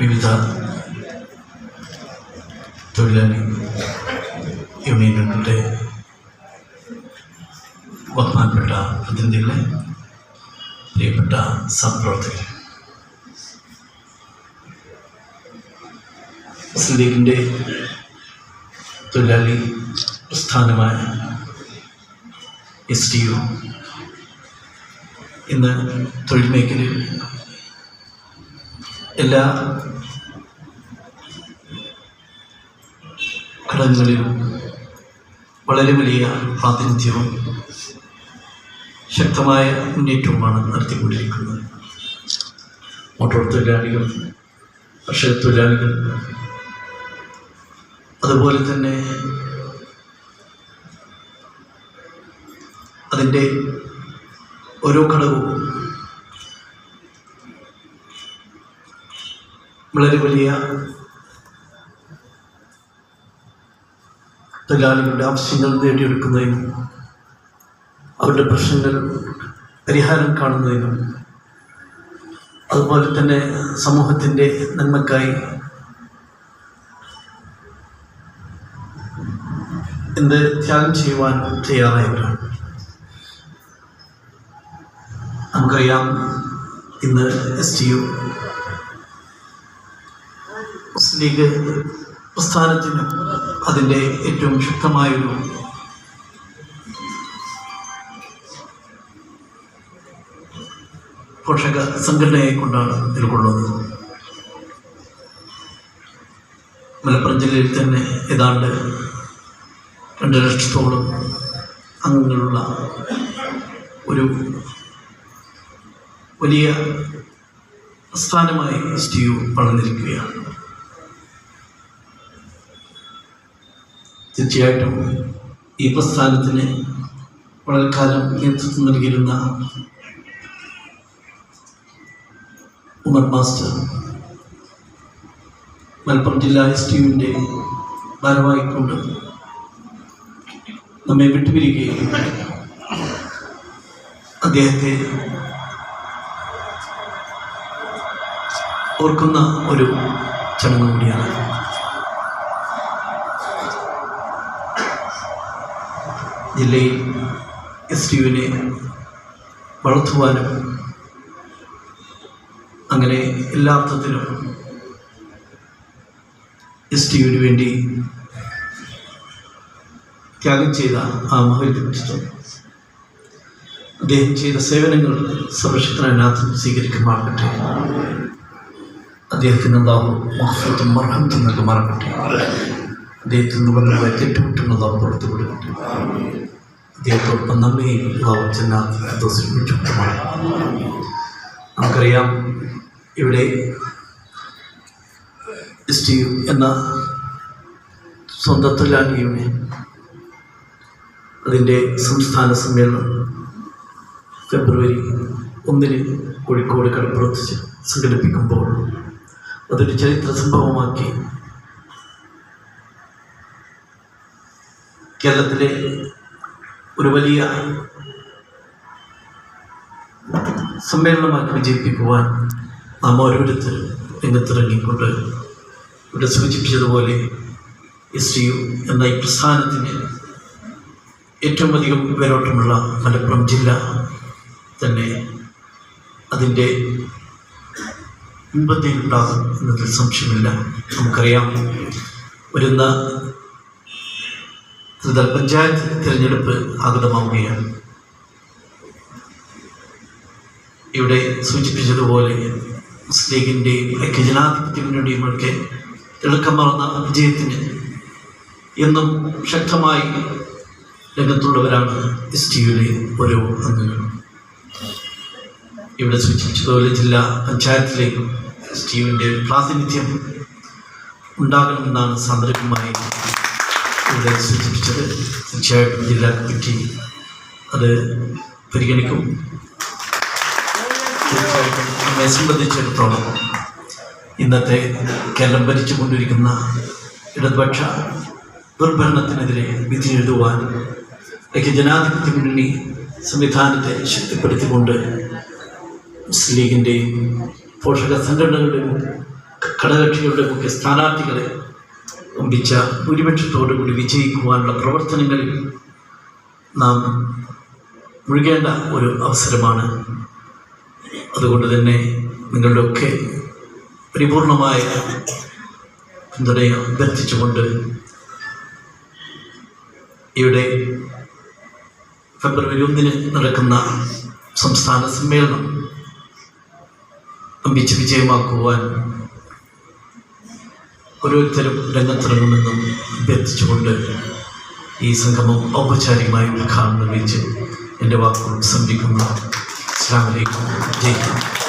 വിവിധ തൊഴിലാളി യൂണിയനുകളുടെ ബഹുമാനപ്പെട്ട പ്രതിനിധികളെ പ്രിയപ്പെട്ട സഹപ്രവർത്തകർ മുസ്ലിം ലീഗിന്റെ തൊഴിലാളി പ്രസ്ഥാനമായ എസ് ടി യു ഇന്ന് തൊഴിൽ മേഖലയിൽ എല്ലാ ഘടകങ്ങളിലും വളരെ വലിയ പ്രാതിനിധ്യവും ശക്തമായ മുന്നേറ്റവുമാണ് നടത്തിക്കൊണ്ടിരിക്കുന്നത്. മോട്ടോർ തൊഴിലാളികൾ കർഷക തൊഴിലാളികൾ അതുപോലെ തന്നെ അതിന്റെ ഓരോ ഘടകവും വളരെ വലിയ തൊഴിലാളികളുടെ ആവശ്യങ്ങൾ നേടിയെടുക്കുന്നതിനും അവരുടെ പ്രശ്നങ്ങൾ പരിഹാരം കാണുന്നതിനും അതുപോലെ തന്നെ സമൂഹത്തിന്റെ നന്മക്കായി എന്ത് ത്യാഗം ചെയ്യുവാൻ തയ്യാറായവരാണ്. നമുക്കറിയാം ഇന്ന് S T U Muslim League പ്രസ്ഥാനത്തിന് അതിന്റെ ഏറ്റവും ശക്തമായൊരു പോഷക സംഘടനയെ കൊണ്ടാണ് നിലകൊള്ളുന്നത് മലപ്പുറം ജില്ലയിൽ തന്നെ ഏതാണ്ട് രണ്ട് ലക്ഷത്തോളം അംഗങ്ങളുള്ള ഒരു വലിയ പ്രസ്ഥാനമായി എസ് ടി യു വളർന്നിരിക്കുകയാണ്. തീർച്ചയായിട്ടും ഈ പ്രസ്ഥാനത്തിന് വളരെ കാലം നേതൃത്വം നൽകിയിരുന്ന ഉമർ മാസ്റ്റർ മലപ്പുറം ജില്ലാ എസ് ടി യുവിന്റെ ഭാരവാഹിക്കൊണ്ട് നമ്മെ വിട്ടുപിരിക്കുകയും അദ്ദേഹത്തെ ഓർക്കുന്ന ഒരു ചടങ്ങ് കൂടിയാണ്. ജില്ലയിൽ എസ് യുവിനെ വളർത്തുവാനും അങ്ങനെ എല്ലാ അർത്ഥത്തിലും എസ് ടി യുവിന് വേണ്ടി ത്യാഗം ചെയ്ത ആ മഹോത്സവം അദ്ദേഹം ചെയ്ത സേവനങ്ങൾ സർവശക്തനാഥൻ സ്വീകരിക്കുമാറാകട്ടെ അദ്ദേഹത്തിന് എന്താവും മഹത്വത്തും മർഹത്വം നൽകുമാറാകട്ടെ. അദ്ദേഹത്തിൽ നിന്ന് വന്നുപോയ തെറ്റുകുറ്റുന്നതാവും പുറത്തു വിടുകട്ടെ അദ്ദേഹത്തോടൊപ്പം നമ്മയും ദോഷിപ്പിച്ചുമാണ് നമുക്കറിയാം ഇവിടെ സ്റ്റീവ് എന്ന സ്വന്തം തൊഴിലാളി അതിന്റെ സംസ്ഥാന സമ്മേളനം ഫെബ്രുവരി ഒന്നിന് കോഴിക്കോട് കടപ്പുറത്ത് സംഘടിപ്പിക്കുമ്പോൾ അതൊരു ചരിത്ര സംഭവമാക്കി കേരളത്തിലെ ഒരു വലിയ സമ്മേളനമാക്കി വിജയിപ്പിക്കുവാൻ നാം ഓരോരുത്തരും രംഗത്തിറങ്ങിക്കൊണ്ട് ഇവിടെ സൂചിപ്പിച്ചതുപോലെ എസ് ടി യു എന്ന ഈ പ്രസ്ഥാനത്തിന് ഏറ്റവും അധികം വേരോട്ടമുള്ള മലപ്പുറം ജില്ല തന്നെ അതിന്റെ മുൻപന്തിയിലുണ്ടാകും എന്നതിൽ സംശയമില്ല. നമുക്കറിയാം. വരുന്ന ത്രിതല പഞ്ചായത്ത് തിരഞ്ഞെടുപ്പ് ആഗതമാവുകയാണ്. ഇവിടെ സൂചിപ്പിച്ചതുപോലെ മുസ്ലിം ലീഗിന്റെയും ഐക്യജനാധിപത്യ മുന്നണിയുമൊക്കെ തിളക്കം മറന്ന വിജയത്തിന് എന്നും ശക്തമായി രംഗത്തുള്ളവരാണ് എസ് ടി യുവിലെ ഓരോ അംഗങ്ങൾ ഇവിടെ സൂചിപ്പിച്ചതുപോലെ ജില്ലാ പഞ്ചായത്തിലേക്കും എസ് ടി യുവിന്റെ പ്രാതിനിധ്യം ഉണ്ടാകണമെന്നാണ് സാന്ദർഭികമായി ഇവിടെ സൂചിപ്പിച്ചത് തീർച്ചയായിട്ടും ജില്ലാ കമ്മിറ്റി അത് പരിഗണിക്കും തീർച്ചയായിട്ടും നമ്മെ സംബന്ധിച്ചിടത്തോളം ഇന്നത്തെ കേരളം ഭരിച്ചുകൊണ്ടിരിക്കുന്ന ഇടതുപക്ഷ ദുർഭരണത്തിനെതിരെ വിധി എഴുതുവാൻ ഐക്യ ജനാധിപത്യ മുന്നണി സംവിധാനത്തെ ശക്തിപ്പെടുത്തിക്കൊണ്ട് മുസ്ലിം ലീഗിന്റെയും പോഷക സംഘടനകളുടെയും ഘടകക്ഷികളുടെയും ഒക്കെ സ്ഥാനാർത്ഥികളെ ഒമ്പിച്ച ഭൂരിപക്ഷത്തോടുകൂടി വിജയിക്കുവാനുള്ള പ്രവർത്തനങ്ങളിൽ നാം മുഴുകേണ്ട ഒരു അവസരമാണ്. അതുകൊണ്ട് തന്നെ നിങ്ങളുടെയൊക്കെ പരിപൂർണമായ പിന്തുണയെ അഭ്യർത്ഥിച്ചുകൊണ്ട് ഇവിടെ ഫെബ്രുവരി ഒന്നിന് നടക്കുന്ന സംസ്ഥാന സമ്മേളനം അമ്പിച്ച് വിജയമാക്കുവാൻ ഓരോരുത്തരും രംഗത്തിറങ്ങുമെന്നും അഭ്യർത്ഥിച്ചുകൊണ്ട് ഈ സംഗമം ഔപചാരികമായി ഉദ്ഘാടനം വെച്ച് എന്റെ വാക്കുകൾ സംരക്ഷിക്കുന്നു. അസ്ലാം വലൈക്കും ജയ് ഹിന്ദ്.